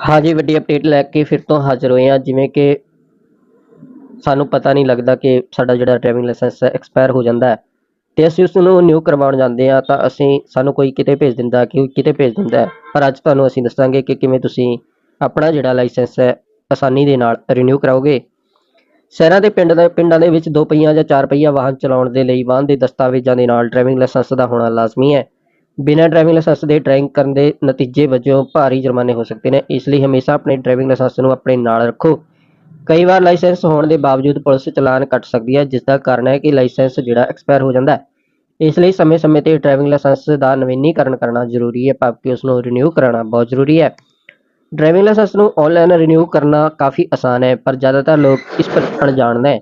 ਹਾਂਜੀ, ਵੱਡੀ ਅਪਡੇਟ ਲੈ ਕੇ ਫਿਰ ਤੋਂ ਹਾਜ਼ਰ ਹੋਏ ਹਾਂ। ਜਿਵੇਂ ਕਿ ਸਾਨੂੰ ਪਤਾ ਨਹੀਂ ਲੱਗਦਾ ਕਿ ਸਾਡਾ ਜਿਹੜਾ ਡਰਾਈਵਿੰਗ ਲਾਇਸੈਂਸ ਹੈ ਐਕਸਪਾਇਰ ਹੋ ਜਾਂਦਾ ਹੈ। ਤੇ ਅਸੀਂ ਉਸ ਨੂੰ ਨਿਊ ਕਰਵਾਉਣ ਜਾਂਦੇ ਹਾਂ ਤਾਂ ਅਸੀਂ, ਸਾਨੂੰ ਕੋਈ ਕਿਤੇ ਭੇਜ ਦਿੰਦਾ ਕਿ ਕਿਤੇ ਭੇਜ ਦਿੰਦਾ ਪਰ ਅੱਜ ਤੁਹਾਨੂੰ ਅਸੀਂ ਦੱਸਾਂਗੇ ਕਿ ਕਿਵੇਂ ਤੁਸੀਂ ਆਪਣਾ ਜਿਹੜਾ ਲਾਇਸੈਂਸ ਹੈ, ਆਸਾਨੀ ਦੇ ਨਾਲ ਰੀਨਿਊ ਕਰਾਓਗੇ। ਸ਼ਹਿਰਾਂ ਦੇ ਪਿੰਡ ਦੇ ਪਿੰਡਾਂ ਦੇ ਵਿੱਚ ਦੋ ਪਹੀਆ ਜਾਂ ਚਾਰ ਪਹੀਆ ਵਾਹਨ ਚਲਾਉਣ ਦੇ ਲਈ ਵਾਹਨ ਦੇ ਦਸਤਾਵੇਜ਼ਾਂ ਦੇ ਨਾਲ ਡਰਾਈਵਿੰਗ ਲਾਇਸੈਂਸ ਦਾ ਹੋਣਾ ਲਾਜ਼ਮੀ ਹੈ। ਬਿਨਾਂ ਡਰਾਈਵਿੰਗ ਲਾਇਸੈਂਸ ਦੇ ਡਰਾਈਵਿੰਗ ਕਰਨ ਦੇ ਨਤੀਜੇ ਵਜੋਂ ਭਾਰੀ ਜੁਰਮਾਨੇ ਹੋ ਸਕਦੇ ਨੇ। ਇਸ ਲਈ ਹਮੇਸ਼ਾ ਆਪਣੇ ਡਰਾਈਵਿੰਗ ਲਾਇਸੈਂਸ ਨੂੰ ਆਪਣੇ ਨਾਲ ਰੱਖੋ। ਕਈ ਵਾਰ ਲਾਇਸੈਂਸ ਹੋਣ ਦੇ ਬਾਵਜੂਦ ਪੁਲਿਸ ਚਲਾਨ ਕੱਟ ਸਕਦੀ ਹੈ, ਜਿਸ ਦਾ ਕਾਰਨ ਹੈ ਕਿ ਲਾਇਸੈਂਸ ਜਿਹੜਾ ਐਕਸਪਾਇਰ ਹੋ ਜਾਂਦਾ ਹੈ। ਇਸ ਲਈ ਸਮੇਂ-ਸਮੇਂ ਤੇ ਡਰਾਈਵਿੰਗ ਲਾਇਸੈਂਸ ਦਾ ਨਵੀਨੀਕਰਨ ਕਰਨਾ ਜ਼ਰੂਰੀ ਹੈ, ਭਾਵ ਕਿ ਉਸ ਨੂੰ ਰੀਨਿਊ ਕਰਾਉਣਾ ਬਹੁਤ ਜ਼ਰੂਰੀ ਹੈ। ਡਰਾਈਵਿੰਗ ਲਾਇਸੈਂਸ ਨੂੰ ਆਨਲਾਈਨ ਰੀਨਿਊ ਕਰਨਾ ਕਾਫੀ ਆਸਾਨ ਹੈ, ਪਰ ਜ਼ਿਆਦਾਤਰ ਲੋਕ ਇਸ ਪਰ ਅਣਜਾਣ ਨੇ।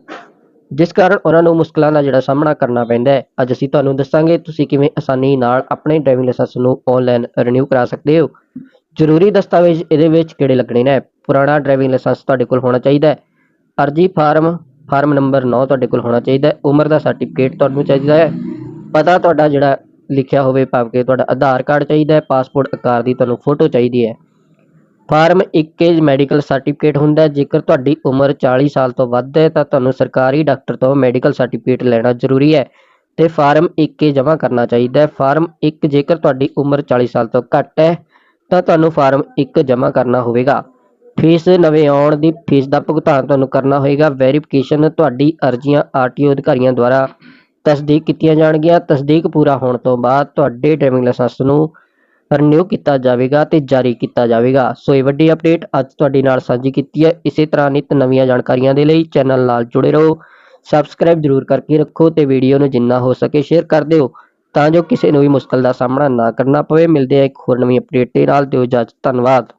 ਜਿਸ ਕਾਰਨ ਉਹਨਾਂ ਨੂੰ ਮੁਸ਼ਕਲਾਂ ਦਾ ਜਿਹੜਾ ਸਾਹਮਣਾ ਕਰਨਾ ਪੈਂਦਾ ਹੈ। ਅੱਜ ਅਸੀਂ ਤੁਹਾਨੂੰ ਦੱਸਾਂਗੇ ਤੁਸੀਂ ਕਿਵੇਂ ਆਸਾਨੀ ਨਾਲ ਆਪਣੇ ਡਰਾਈਵਿੰਗ ਲਾਇਸੈਂਸ ਨੂੰ ਆਨਲਾਈਨ ਰੀਨਿਊ ਕਰਾ ਸਕਦੇ ਹੋ। ਜ਼ਰੂਰੀ ਦਸਤਾਵੇਜ਼ ਇਹਦੇ ਵਿੱਚ ਕਿਹੜੇ ਲੱਗਣੇ ਨੇ? ਪੁਰਾਣਾ ਡਰਾਈਵਿੰਗ ਲਾਇਸੈਂਸ ਤੁਹਾਡੇ ਕੋਲ ਹੋਣਾ ਚਾਹੀਦਾ ਹੈ। ਅਰਜੀ ਫਾਰਮ ਫਾਰਮ ਨੰਬਰ 9 ਤੁਹਾਡੇ ਕੋਲ ਹੋਣਾ ਚਾਹੀਦਾ ਹੈ। ਉਮਰ ਦਾ ਸਰਟੀਫਿਕੇਟ ਤੁਹਾਨੂੰ ਚਾਹੀਦਾ ਹੈ। ਪਤਾ ਤੁਹਾਡਾ ਜਿਹੜਾ ਲਿਖਿਆ ਹੋਵੇ ਭਾਵ ਕਿ ਤੁਹਾਡਾ ਆਧਾਰ ਕਾਰਡ ਚਾਹੀਦਾ ਹੈ। ਪਾਸਪੋਰਟ ਆਕਾਰ ਦੀ ਤੁਹਾਨੂੰ ਫੋਟੋ ਚਾਹੀਦੀ ਹੈ। ਫਾਰਮ 21 ਮੈਡੀਕਲ ਸਰਟੀਫਿਕੇਟ ਹੁੰਦਾ ਜੇਕਰ ਤੁਹਾਡੀ ਉਮਰ 40 ਸਾਲ ਤੋਂ ਵੱਧ ਹੈ, ਤਾਂ ਤੁਹਾਨੂੰ ਸਰਕਾਰੀ ਡਾਕਟਰ ਤੋਂ ਮੈਡੀਕਲ ਸਰਟੀਫਿਕੇਟ ਲੈਣਾ ਜ਼ਰੂਰੀ ਹੈ ਤੇ ਫਾਰਮ 21 ਜਮ੍ਹਾਂ ਕਰਨਾ ਚਾਹੀਦਾ ਹੈ। ਫਾਰਮ 1 ਜੇਕਰ ਤੁਹਾਡੀ ਉਮਰ 40 ਸਾਲ ਤੋਂ ਘੱਟ ਹੈ, ਤਾਂ ਤੁਹਾਨੂੰ ਫਾਰਮ 1 ਜਮ੍ਹਾਂ ਕਰਨਾ ਹੋਵੇਗਾ। ਫੀਸ ਨਵੇਂ ਆਉਣ ਦੀ ਫੀਸ ਦਾ ਭੁਗਤਾਨ ਤੁਹਾਨੂੰ ਕਰਨਾ ਹੋਏਗਾ ਵੈਰੀਫਿਕੇਸ਼ਨ ਤੁਹਾਡੀ ਅਰਜ਼ੀਆਂ ਆਰਟੀਓ ਅਧਿਕਾਰੀਆਂ ਦੁਆਰਾ ਤਸਦੀਕ ਕੀਤੀਆਂ ਜਾਣਗੀਆਂ। ਤਸਦੀਕ ਪੂਰਾ ਹੋਣ ਤੋਂ ਬਾਅਦ ਤੁਹਾਡੇ ਡਰਾਈਵਿੰਗ ਲਾਇਸੈਂਸ ਨੂੰ ਰਿਨਿਊ ਕੀਤਾ ਜਾਵੇਗਾ ਤੇ ਜਾਰੀ ਕੀਤਾ ਜਾਵੇਗਾ। ਸੋ ਇਹ ਵੱਡੀ ਅਪਡੇਟ ਅੱਜ ਤੁਹਾਡੇ ਨਾਲ ਸਾਂਝੀ ਕੀਤੀ ਹੈ। ਇਸੇ ਤਰ੍ਹਾਂ ਨਿਤ ਨਵੀਆਂ ਜਾਣਕਾਰੀਆਂ ਦੇ ਲਈ ਚੈਨਲ ਨਾਲ ਜੁੜੇ ਰਹੋ। ਸਬਸਕ੍ਰਾਈਬ ਜ਼ਰੂਰ ਕਰਕੇ ਰੱਖੋ ਤੇ ਵੀਡੀਓ ਨੂੰ ਜਿੰਨਾ ਹੋ ਸਕੇ ਸ਼ੇਅਰ ਕਰ ਦਿਓ, ਤਾਂ ਜੋ ਕਿਸੇ ਨੂੰ ਵੀ ਮੁਸ਼ਕਲ ਦਾ ਸਾਹਮਣਾ ਨਾ ਕਰਨਾ ਪਵੇ। ਮਿਲਦੇ ਆ ਇੱਕ ਹੋਰ ਨਵੀਂ ਅਪਡੇਟ ਦੇ ਨਾਲ। ਦਿਓ ਇਜਾਜ਼ਤ, ਧੰਨਵਾਦ।